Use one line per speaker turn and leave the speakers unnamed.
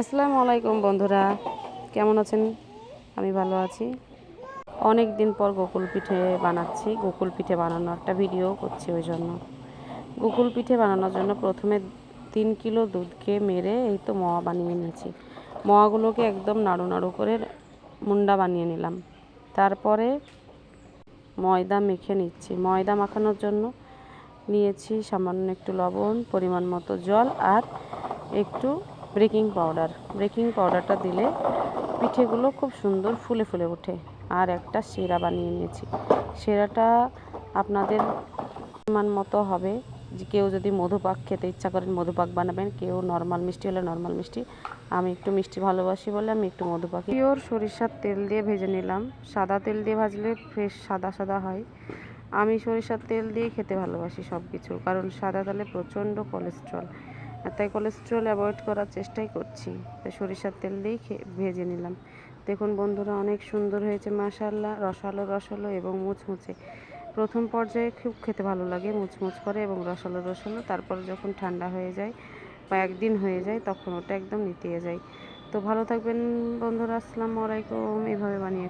আসসালামু আলাইকুম বন্ধুরা। কেমন আছেন? আমি ভালো আছি। অনেক দিন পর গোকুল পিঠে বানাচ্ছি। গোকুল পিঠে বানানো একটা ভিডিও করছি ওই জন্য। গোকুল পিঠে বানানোর জন্য প্রথমে তিন কিলো দুধকে মেরে এই তো মোয়া বানিয়ে নিয়েছি। মোয়াগুলোকে একদম নাড়ু নাড়ু করে মুন্ডা বানিয়ে নিলাম। তারপরে ময়দা মেখে নিচ্ছি। ময়দা মাখানোর জন্য নিয়েছি সামান্য একটু লবণ, পরিমাণ মতো জল আর একটু বেকিং পাউডার। বেকিং পাউডারটা দিলে পিঠেগুলো খুব সুন্দর ফুলে ফুলে ওঠে। আর একটা সেরা বানিয়ে নিয়েছি। সেরাটা আপনাদের পরিমাণ মতো হবে। যে কেউ যদি মধুপাক খেতে ইচ্ছা করেন, মধুপাক বানাবেন। কেউ নর্মাল মিষ্টি হলে নর্মাল মিষ্টি। আমি একটু মিষ্টি ভালোবাসি বলে আমি একটু মধুপাক। পিওর সরিষার তেল দিয়ে ভেজে নিলাম। সাদা তেল দিয়ে ভাজলে ফ্রেশ সাদা সাদা হয়। আমি সরিষার তেল দিয়ে খেতে ভালোবাসি সব কিছু কারণ সাদা তেলে প্রচণ্ড কোলেস্ট্রল আর তাই কোলেস্ট্রল অ্যাভয়েড করার চেষ্টাই করছি। তাই সরিষার তেল দিয়েই ভেজে নিলাম। দেখুন বন্ধুরা, অনেক সুন্দর হয়েছে মাশাল্লাহ রসালো রসালো এবং মুচমুচে। প্রথম পর্যায়ে খুব খেতে ভালো লাগে, মুচমুচ করে এবং রসালো রসালো। তারপর যখন ঠান্ডা হয়ে যায় বা একদিন হয়ে যায়, তখন ওটা একদম নিতিয়ে যায়। তো ভালো থাকবেন বন্ধুরা, আসসালামু আলাইকুম। এভাবে বানিয়ে